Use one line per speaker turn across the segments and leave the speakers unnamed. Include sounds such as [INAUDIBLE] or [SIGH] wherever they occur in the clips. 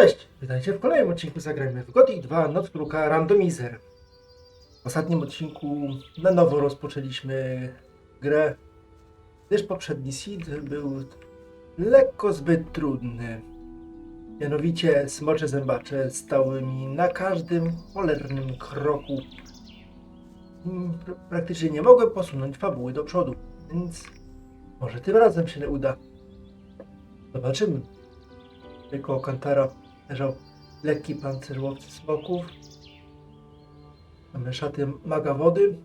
Cześć! Witajcie w kolejnym odcinku Zagrajmy w Gothic 2 Noc Kruka Randomizer. W ostatnim odcinku na nowo rozpoczęliśmy grę, gdyż poprzedni seed był lekko zbyt trudny. Mianowicie smocze zębacze stały mi na każdym cholernym kroku. Mm, pr- Praktycznie nie mogłem posunąć fabuły do przodu, więc może tym razem się uda. Zobaczymy. Koło Kantara leżał lekki pancerz łowcy smoków. Mamy szaty maga wody.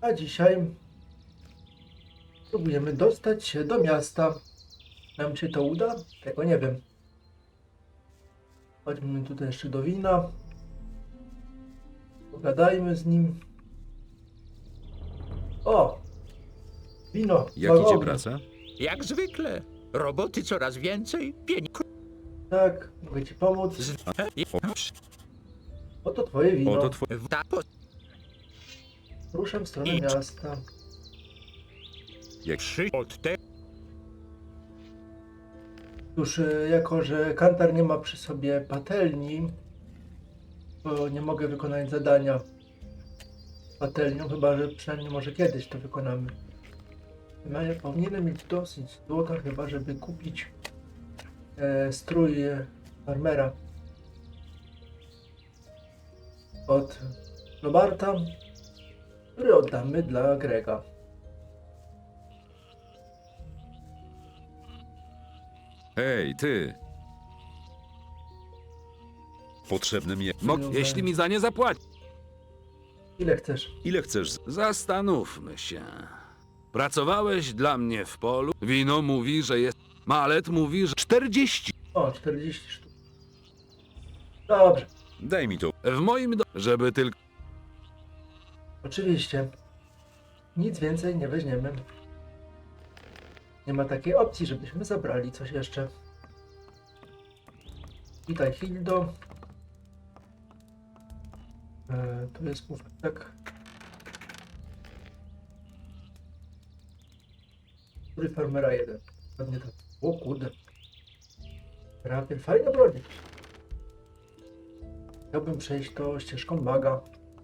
A dzisiaj próbujemy dostać się do miasta. Nam się to uda? Tego nie wiem. Chodźmy tutaj jeszcze do wina. Pogadajmy z nim. O! Wino.
Jak idzie praca?
Jak zwykle. Roboty coraz więcej, pieniędzy.
Tak, mogę ci pomóc. Oto twoje wino.
Oto twoje...
Ruszam w stronę
Idź.
miasta.
Jak...
Trzy od te.
Już e, jako, że Kantar nie ma przy sobie patelni, to nie mogę wykonać zadania patelnią, chyba że przynajmniej może kiedyś to wykonamy. No, ja powinienem mieć dosyć złota chyba, żeby kupić e, strój e, farmera od Lobarta, który oddamy dla Grega.
Hej, ty! Potrzebny mi... Mo... Jeśli mi za nie zapłaci.
Ile chcesz?
Ile chcesz?
Zastanówmy się. Pracowałeś dla mnie w polu. Wino mówi, że jest. Malet mówi, że 40.
O, 40 sztuk. Dobrze.
Daj mi to.
W moim do... żeby tylko.
Oczywiście. Nic więcej nie weźmiemy. Nie ma takiej opcji, żebyśmy zabrali coś jeszcze. Witaj Hildo. E, tu jest tak. Który farmera jeden? Pewnie tak. O kurde. Rapier, fajne bronie. Chciałbym przejść to ścieżką maga.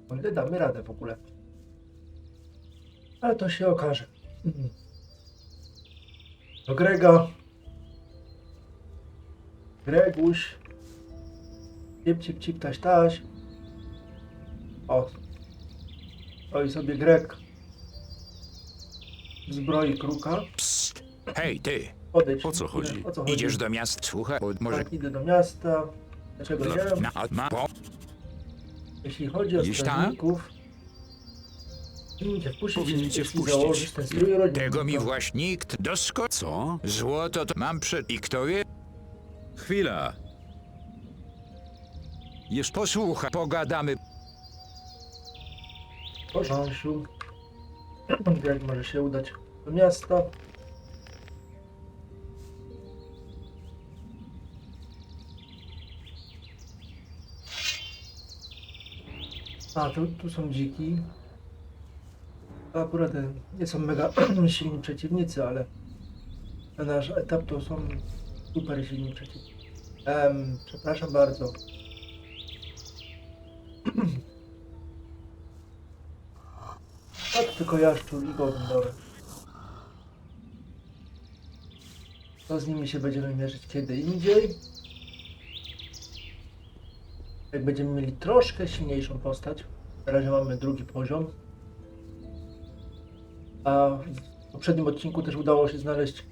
O ile damy radę w ogóle. Ale to się okaże. Mhm. Do Grega. Greguś. Cip, cip, cip, taś, taś. O. Oj sobie Greg. Zbroi kruka.
Hej, ty.
Odejdź.
O co chodzi?
O co chodzi?
Idziesz do miasta. Słuchaj, bo może.
Tak, idę do miasta. Dlaczego
No,
nie?
ma, ma, po,
Jeśli chodzi o
Iść tam?
strażników, wpuścić,
Powinniście
jeśli
wpuścić.
założysz ten strój rodzinny.
tego mi właśnie nikt dosko.
Co?
Złoto to mam przed. I kto wie?
Chwila!
Jeszcze.
Posłuchaj, pogadamy.
Porząsiu. [CLEARS THROAT] Jak może się udać do miasta. A, tu, tu są dziki. To akurat e, nie są mega [CLEARS THROAT] silni przeciwnicy, ale na nasz etap to są super silni przeciwnicy. Em, przepraszam bardzo. [CLEARS THROAT] To tylko jaszczur i dobra. To z nimi się będziemy mierzyć kiedy indziej. Jak będziemy mieli troszkę silniejszą postać. Na razie mamy drugi poziom. A w poprzednim odcinku też udało się znaleźć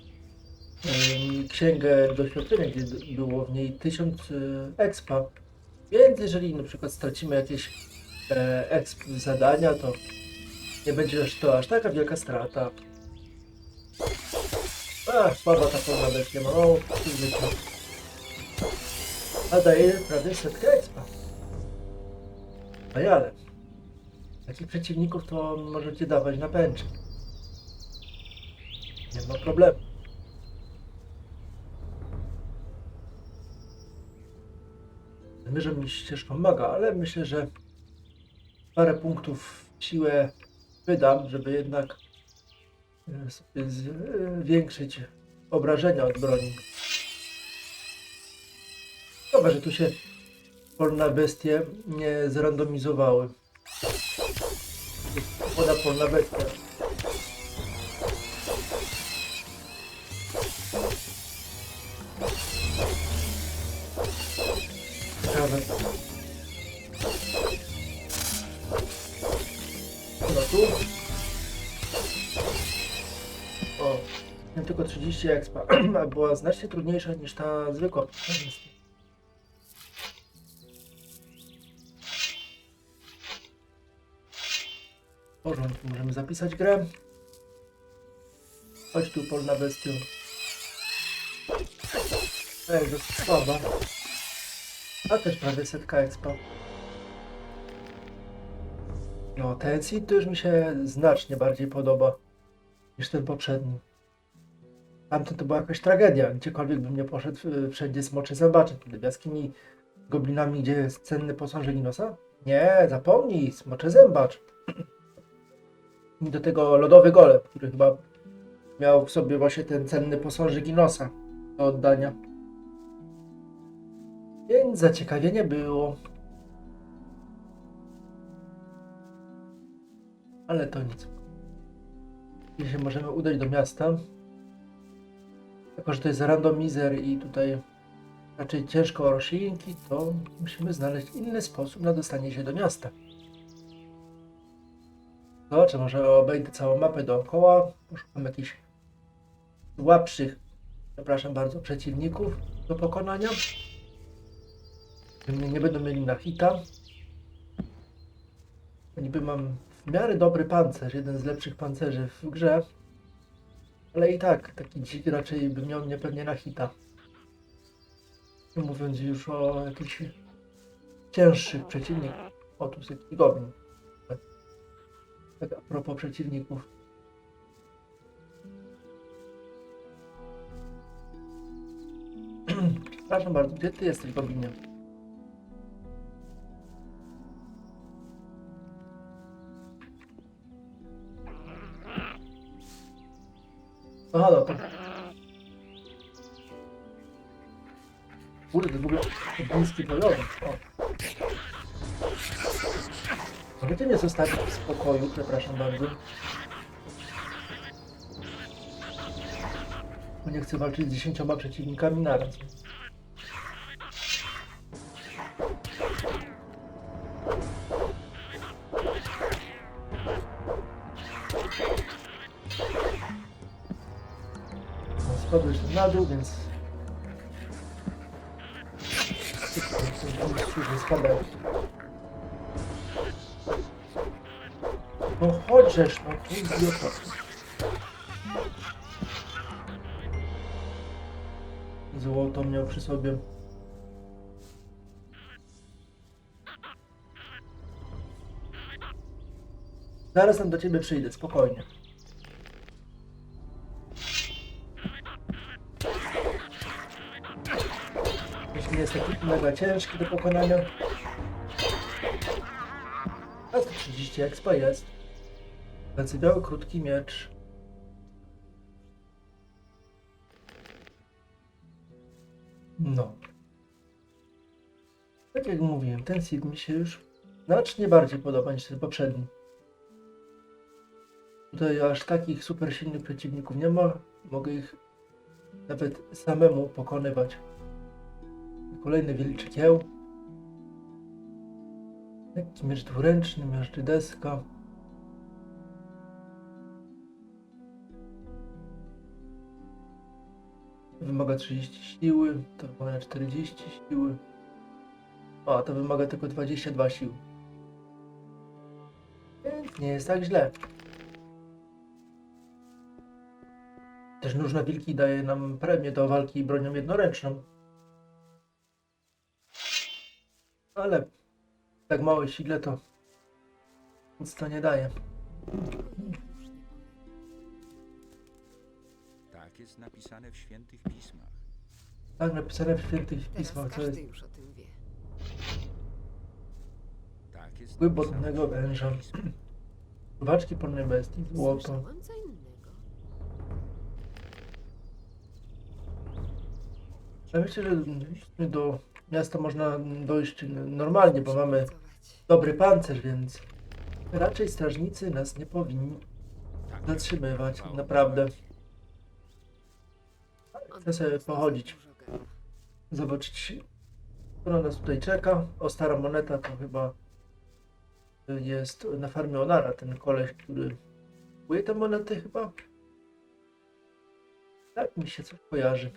księgę doświadczenia, gdzie było w niej 1000 y, expa. Więc jeżeli na przykład stracimy jakieś e, exp zadania, to nie będzie to aż taka wielka strata. Ach, słaba ta forma będzie ma. O. A daje prawie setkę expa. A ale. Takich przeciwników to możecie dawać na. Nie ma problemu. Zmierzam mi ścieżką maga, ale myślę, że parę punktów siłę wydam, żeby jednak e, zwiększyć obrażenia od broni. Dobra, że tu się polna bestie nie zrandomizowały. Woda polna bestia. Ciekawe. No tu. O, miałem tylko 30 expa, a [CLEARS THROAT] była znacznie trudniejsza niż ta zwykła. Porządku, możemy zapisać grę. Chodź tu, polna bestio. Ej, dosyć słaba. A też prawie setka expa. No, ten seed to już mi się znacznie bardziej podoba niż ten poprzedni. Tamten to była jakaś tragedia. Gdziekolwiek bym nie poszedł, wszędzie smocze zębacze. Kiedy w jaskini goblinami, gdzie jest cenny posąg Żelinosa? Nie, zapomnij, smocze zębacz. Do tego lodowy golem, który chyba miał w sobie właśnie ten cenny posążek Inosa do oddania. Więc zaciekawienie było. Ale to nic. Jeśli możemy udać do miasta. Jako, że to jest randomizer i tutaj raczej ciężko o roślinki, to musimy znaleźć inny sposób na dostanie się do miasta. Zobaczę, może obejdę całą mapę dookoła, poszukam jakichś słabszych, przepraszam bardzo, przeciwników do pokonania. Mnie nie będą mieli na hita. Niby mam w miarę dobry pancerz, jeden z lepszych pancerzy w grze. Ale i tak, taki dzik raczej by miał mnie pewnie na hita. Nie mówiąc już o jakichś cięższych przeciwnikach. O, tu jest jakiś goblin. Tak a propos przeciwników. [CLEARS THROAT] Przepraszam bardzo, gdzie ty jesteś, goblinie? Aha, no to... Kurde, w ogóle japoński bojowy. O. Możecie mnie zostawić w spokoju, przepraszam bardzo. Bo nie chcę walczyć z dziesięcioma przeciwnikami naraz. No, Spadłeś na dół, więc... Spadaj. Chodźesz, no. Złoto miał przy sobie. Zaraz tam do ciebie przyjdę, spokojnie. Jeśli jest taki mega ciężki do pokonania. A 130 expa jest. Zacywiały krótki miecz. No. Tak jak mówiłem, ten seed mi się już znacznie bardziej podoba niż ten poprzedni. Tutaj aż takich super silnych przeciwników nie ma. Mogę ich nawet samemu pokonywać. Kolejny wilczy kieł. Lekki miecz dwuręczny, miażdży deska. Wymaga 30 siły, to wymaga 40 siły. A to wymaga tylko 22 siły. Więc nie jest tak źle. Też nóż na wilki daje nam premię do walki bronią jednoręczną. Ale tak małe sile to nic to nie daje.
Tak jest napisane w świętych pismach.
Tak napisane w świętych
Teraz
pismach, jest
każdy już o tym wie.
Tak jest
Głębotnego
napisane w
węża.
świętych pismach.
Zobaczki polnej bestii, złoto.
Słyszałam co innego.
Ja myślę, że do miasta można dojść normalnie, bo mamy dobry pancerz, więc raczej strażnicy nas nie powinni zatrzymywać, naprawdę. Chcę sobie pochodzić, zobaczyć, na nas tutaj czeka. O, stara moneta to chyba jest na farmie Onara, ten koleś, który kupuje te monety chyba. Tak mi się coś kojarzy.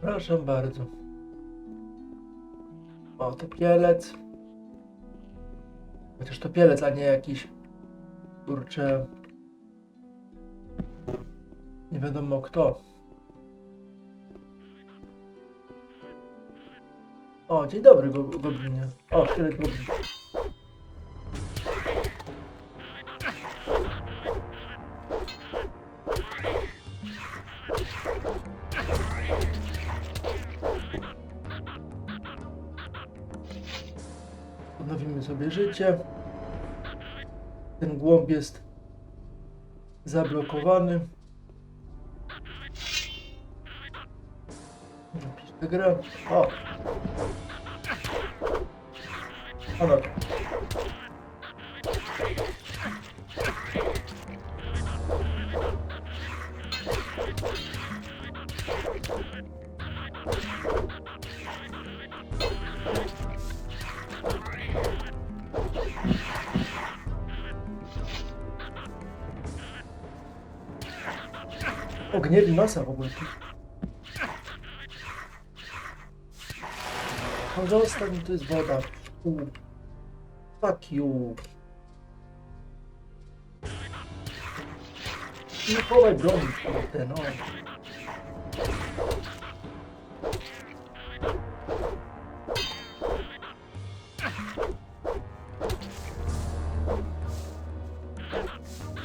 Proszę bardzo. O, to pielec. Chociaż to pielec, a nie jakiś kurczę. Nie wiadomo kto. O, dzień dobry, go- goblinie. O, szkielet goblin. Sobie życie. Ten głąb jest zablokowany. Napiszę grę. O! Ono. O, gniewi nosa w ogóle. No zostaw mi, to jest woda. U. Fuck you. Nie chowaj broni, kurde, no.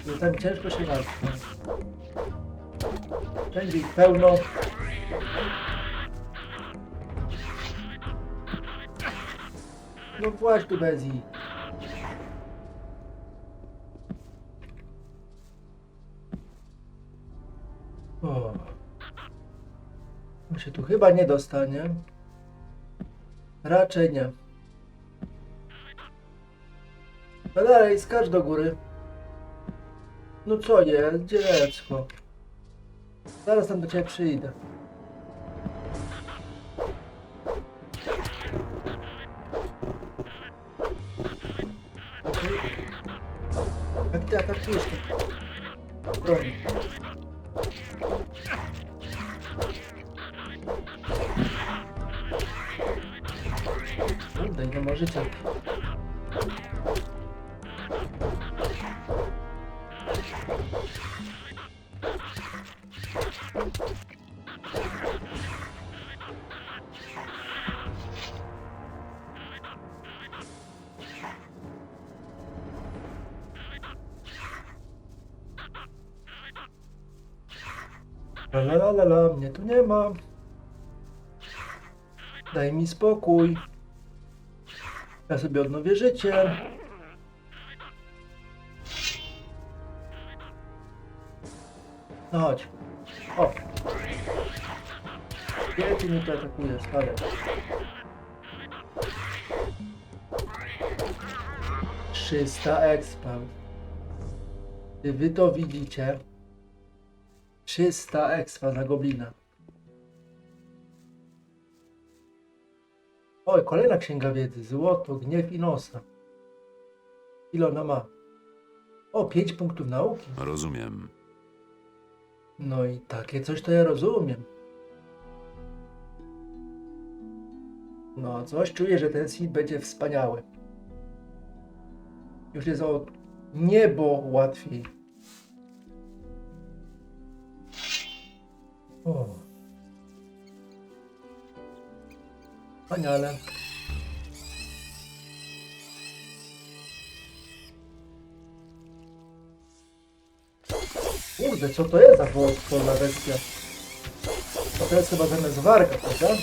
No tam ciężko się walczy. Wszędzie ich pełno. No właśnie tu Bezi. O. On się tu chyba nie dostanie. Raczej nie. No dalej, skacz do góry. No co jest, dziecko? Zaraz tam do ciebie przyjdę. La la la mnie tu nie ma. Daj mi spokój. Ja sobie odnowię życie. No chodź. O. Gdzie ty mnie tu atakujesz, stary? Trzysta expa. Czy wy to widzicie? 300 expa za goblina. Oj, kolejna księga wiedzy. Złoto, gniew i nosa. Ile ona ma? O, 5 punktów nauki.
Rozumiem.
No i takie coś to ja rozumiem. No, coś czuję, że ten seed będzie wspaniały. Już jest o niebo łatwiej. O. Wspaniale. Kurde, co to jest za polna wersja? To, to jest chyba zamiast warga, prawda?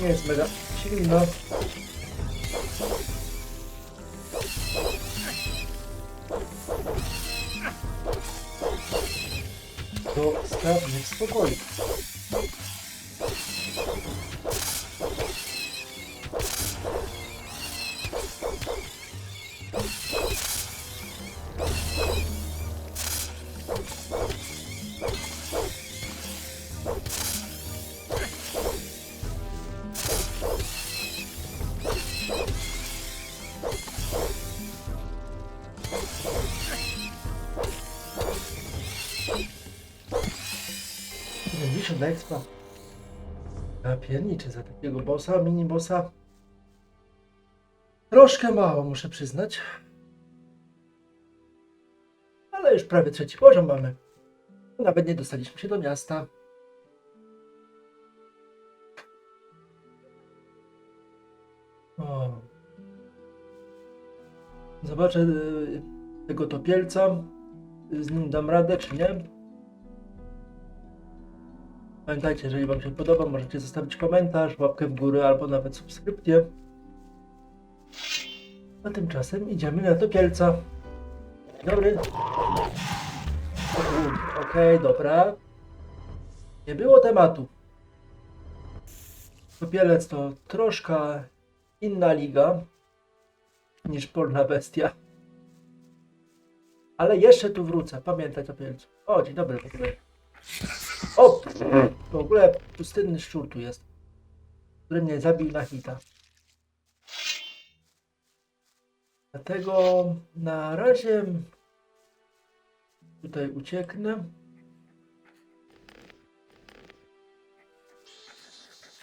Nie jest mega silna. To stawnie w Ja pierniczę za takiego bossa, mini bossa. Troszkę mało, muszę przyznać. Ale już prawie trzeci poziom mamy. Nawet nie dostaliśmy się do miasta. O. Zobaczę y, tego topielca. Z nim dam radę, czy nie? Pamiętajcie, jeżeli Wam się podoba, możecie zostawić komentarz, łapkę w górę albo nawet subskrypcję. A tymczasem idziemy na topielca. Dobry. Okej, dobra. Nie było tematu. Topielec to troszkę inna liga niż Polna Bestia. Ale jeszcze tu wrócę. Pamiętaj topielcu. O, dzień dobry ogóle. O! W ogóle pustynny szczur tu jest, który mnie zabił na hita. Dlatego na razie tutaj ucieknę.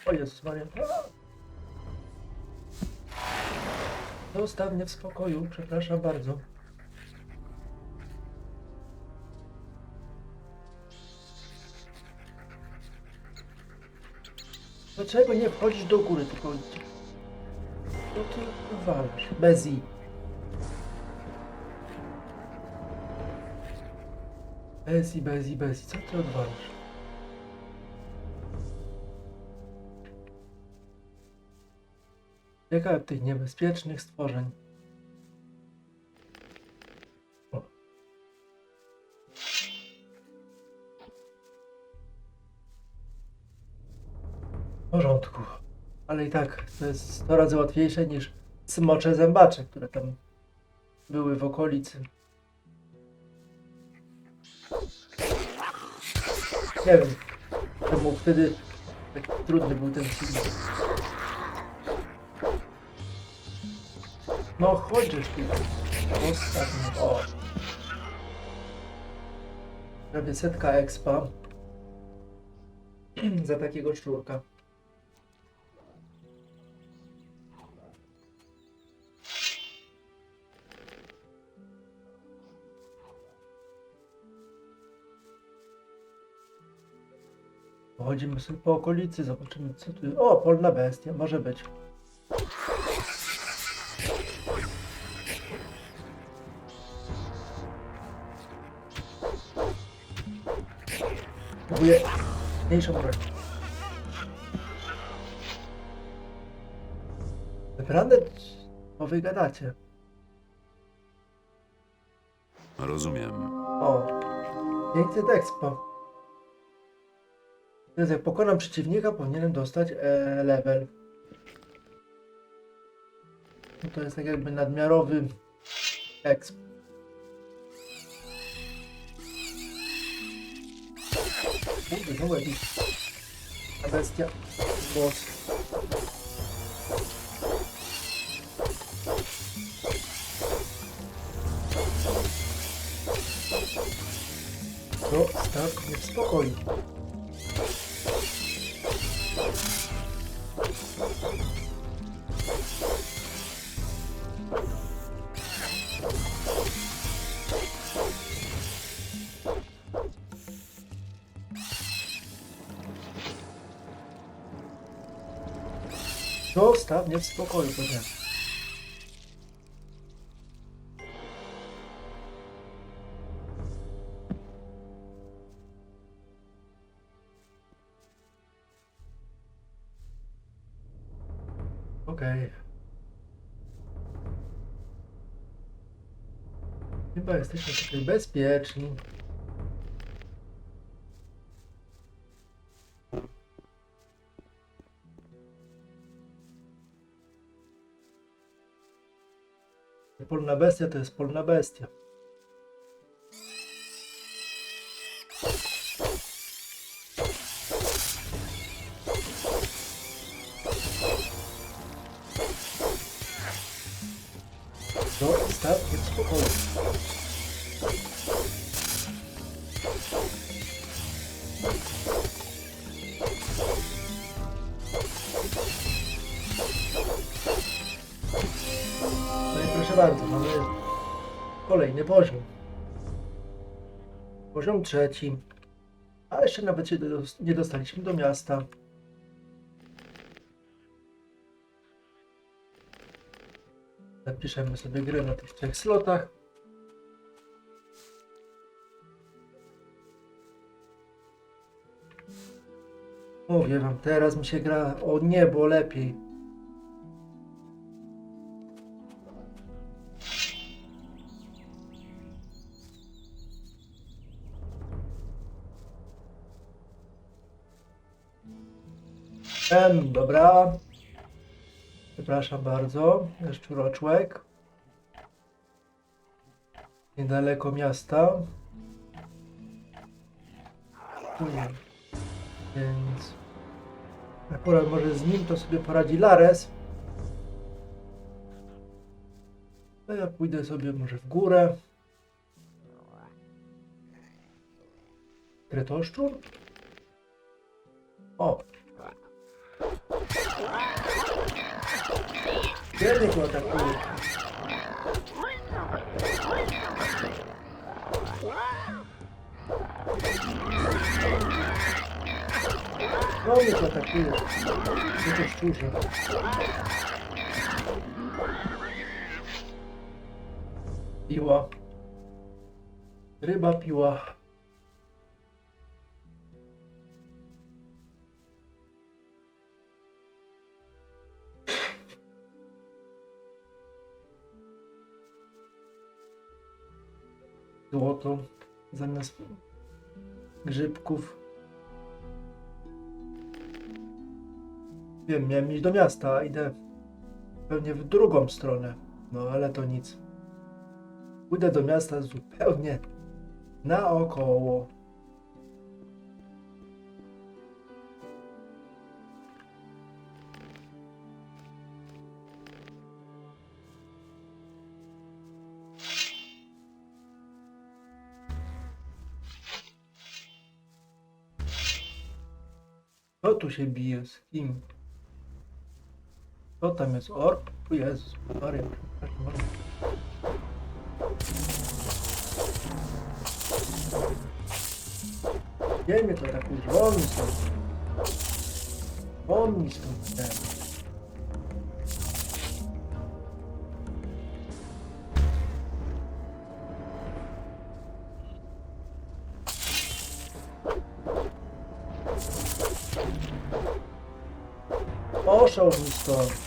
O Jezus Maria. Zostaw mnie w spokoju, przepraszam bardzo. Dlaczego nie wchodzisz do góry, tylko? Co ty walasz? Bez i. Bez i, bez i, bez i. Co ty odwalasz? Jaka tych niebezpiecznych stworzeń? Porządku. Ale i tak to jest 100 razy łatwiejsze niż smocze zębacze, które tam były w okolicy. Nie wiem, czemu wtedy tak trudny był ten film. No chodzisz tu. Ostatnio. O. Prawie setka expa. [CLEARS THROAT] Za takiego szczurka. Pochodzimy sobie po okolicy, zobaczymy co tu. O, polna bestia, może być. Próbuję mniejszą broń. Wybrane? Bo wy gadacie.
Rozumiem.
O, 500 expo. Więc jak pokonam przeciwnika, powinienem dostać e, level. No to jest tak jakby nadmiarowy exp. Kurde, znowu jakiś bestia. Boss. Zostaw mnie w spokoju. Mnie w spokoju, powiedziałem. Okej. Chyba jesteśmy tutaj bezpieczni. Polna bestia to jest polna bestia. Poziom trzeci. A jeszcze nawet się nie dostaliśmy do miasta. Zapiszemy sobie grę na tych trzech slotach. Mówię wam, teraz mi się gra o niebo lepiej. Em, dobra. Przepraszam bardzo, szczuroczłek. Niedaleko miasta. Płynie. Więc akurat może z nim to sobie poradzi Lares. A ja pójdę sobie może w górę. Kretoszczur? O! Kiedy go atakuje? No to atakuje. To szczurze? Piła. Ryba piła. Złoto zamiast grzybków. Wiem, miałem iść do miasta, idę pewnie w drugą stronę. No ale to nic. Pójdę do miasta zupełnie naokoło. Kto tu się bije? Z kim? Kto tam jest? Orb? O Jezus, Maria, przepraszam bardzo. Nie mnie to tak już wolni stąd. Wolni. Nie. Poszał mi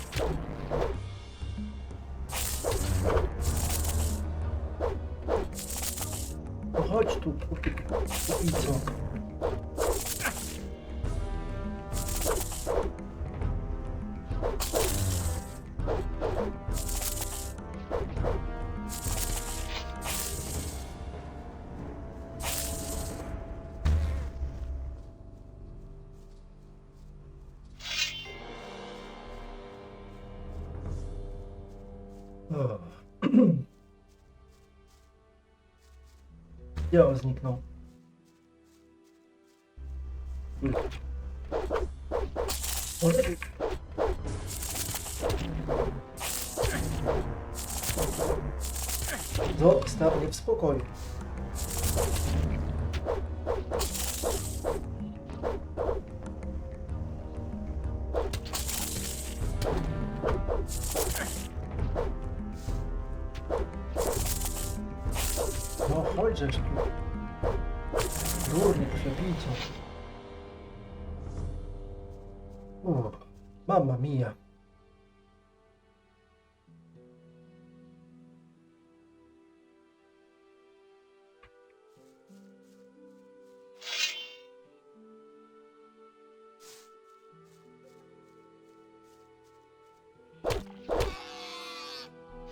On zniknął? Zostaw mnie w spokoju.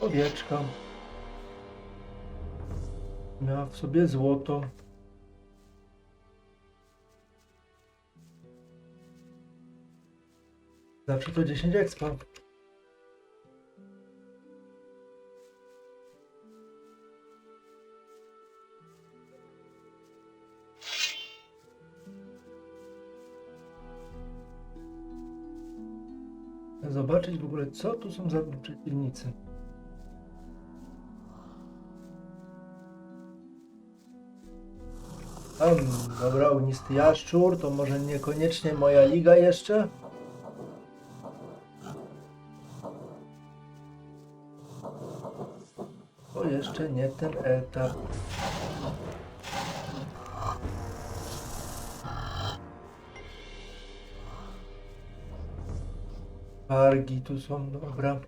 Owieczka. Miała w sobie złoto. Zawsze to 10 expa. Zobaczyć w ogóle, co tu są za przeciwnicy. Tam, dobra, ognisty jaszczur, to może niekoniecznie moja liga jeszcze. To jeszcze nie ten etap. Wargi tu są, dobra.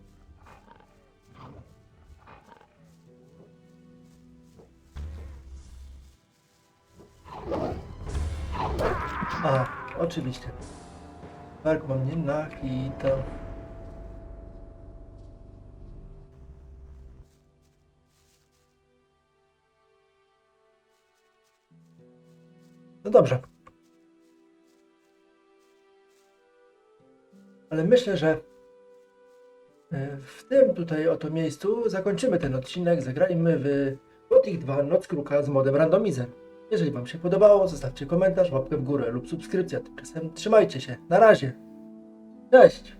Oczywiście. Warg mam nie na hita. No dobrze. Ale myślę, że e, w tym tutaj oto miejscu zakończymy ten odcinek. Zagrajmy w Gothic 2 Noc Kruka z modem Randomizer. Jeżeli Wam się podobało, zostawcie komentarz, łapkę w górę lub subskrypcja. Tymczasem trzymajcie się. Na razie. Cześć!